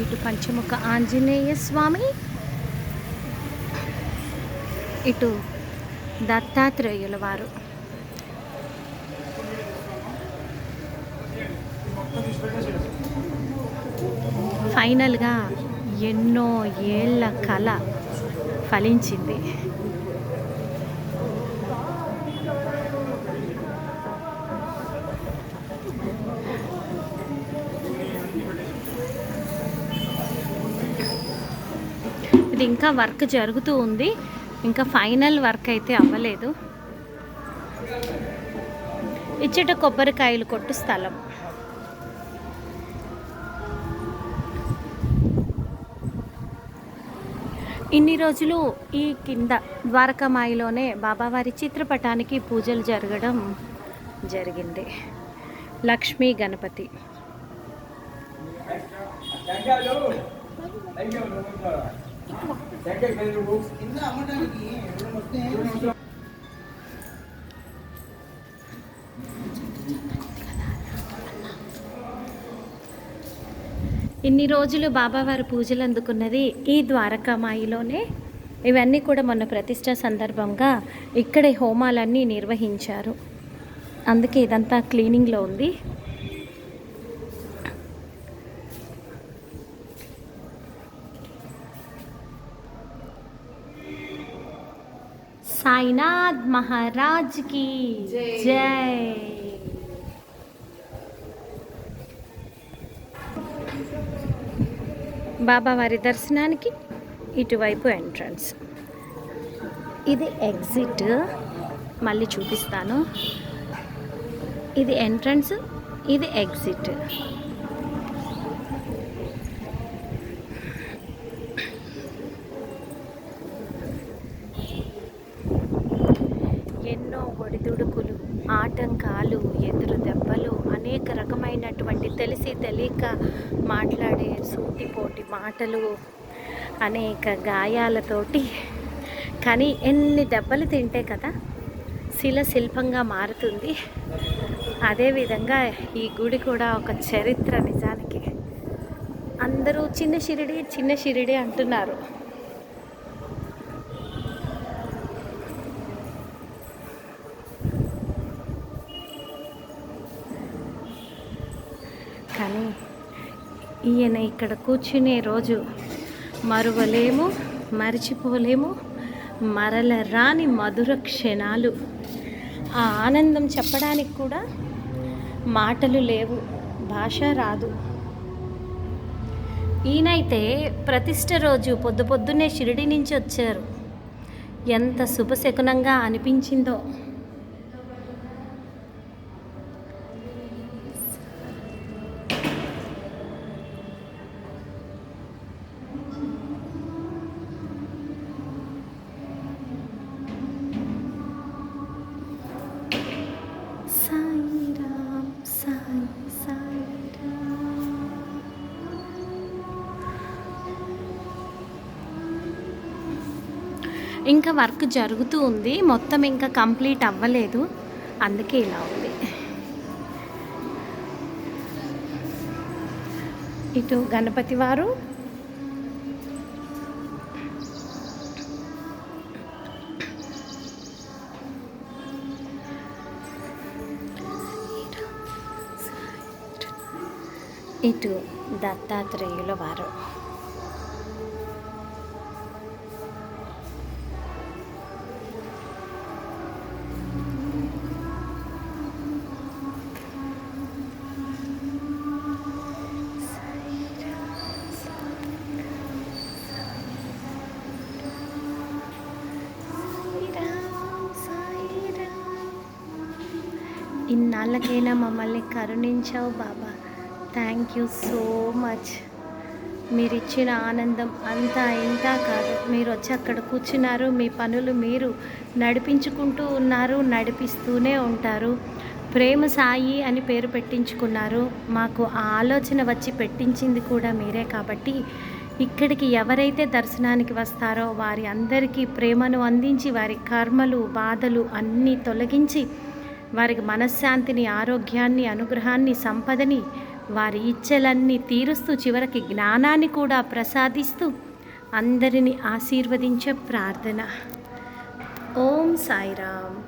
ఇటు పంచముఖ ఆంజనేయ స్వామి ఇటు దత్తాత్రేయుల వారు. ఫైనల్గా ఎన్నో ఏళ్ళ కళ ఫలించింది. ఇది ఇంకా వర్క్ జరుగుతూ ఉంది. ఇంకా ఫైనల్ వర్క్ అయితే అవ్వలేదు. ఇచ్చట కొబ్బరికాయలు కొట్టు స్థలం. ఇన్ని రోజులు ఈ కింద ద్వారకామాయిలోనే బాబావారి చిత్రపటానికి పూజలు జరగడం జరిగింది. లక్ష్మీ గణపతి. ఇన్ని రోజులు బాబావారి పూజలు అందుకున్నది ఈ ద్వారకామాయిలోనే. ఇవన్నీ కూడా మొన్న ప్రతిష్ట సందర్భంగా ఇక్కడే హోమాలన్నీ నిర్వహించారు. అందుకే ఇదంతా క్లీనింగ్లో ఉంది. సాయినాథ్ మహారాజ్కి జై. బాబావారి దర్శనానికి ఇటువైపు ఎంట్రన్స్. ఇది ఎగ్జిట్. మళ్ళీ చూపిస్తాను. ఇది ఎంట్రన్స్ ఇది ఎగ్జిట్ ఎన్నో ఒడిదుడుకులు ఆటంకాలు ఎదురు దెబ్బలు అనేక రకమైనటువంటి తెలిసి తెలియక మాట్లాడే సూటిపోటి మాటలు అనేక గాయాలతోటి. కానీ ఎన్ని దెబ్బలు తింటే కదా శిల శిల్పంగా మారుతుంది. అదేవిధంగా ఈ గుడి కూడా ఒక చరిత్ర నిజానికి. అందరూ చిన్న షిరిడి చిన్న షిరిడి అంటున్నారు. కానీ ఈయన ఇక్కడ కూర్చునే రోజు మరువలేము మరిచిపోలేము మరల రాని మధుర క్షణాలు. ఆ ఆనందం చెప్పడానికి కూడా మాటలు లేవు భాష రాదు. ఈయనైతే ప్రతిష్ట రోజు పొద్దు పొద్దున్నే షిరిడి నుంచి వచ్చారు. ఎంత శుభశకునంగా అనిపించిందో. ఇంకా వర్క్ జరుగుతూ ఉంది. మొత్తం ఇంకా కంప్లీట్ అవ్వలేదు. అందుకే ఇలా ఉంది. ఇటు గణపతి వారు. ఇటు దత్తాత్రేయుల వారు. ఇన్నాళ్ళకైనా మమ్మల్ని కరుణించావు Baba. Thank you so much. మీరు ఇచ్చిన ఆనందం అంతా ఇంత కాదు. మీరు వచ్చి అక్కడ కూర్చున్నారు. మీ పనులు మీరు నడిపించుకుంటూ ఉన్నారు నడిపిస్తూనే ఉంటారు. ప్రేమ సాయి అని పేరు పెట్టించుకున్నారు. మాకు ఆ ఆలోచన వచ్చి పెట్టించింది కూడా మీరే కాబట్టి ఇక్కడికి ఎవరైతే దర్శనానికి వస్తారో వారి అందరికీ ప్రేమను అందించి వారి కర్మలు బాధలు అన్నీ తొలగించి వారికి మనశ్శాంతిని ఆరోగ్యాన్ని అనుగ్రహాన్ని సంపదని వారి ఇచ్చలన్నీ తీరుస్తూ చివరికి జ్ఞానాన్ని కూడా ప్రసాదిస్తూ అందరిని ఆశీర్వదించే ప్రార్థన. ఓం సాయిరామ్.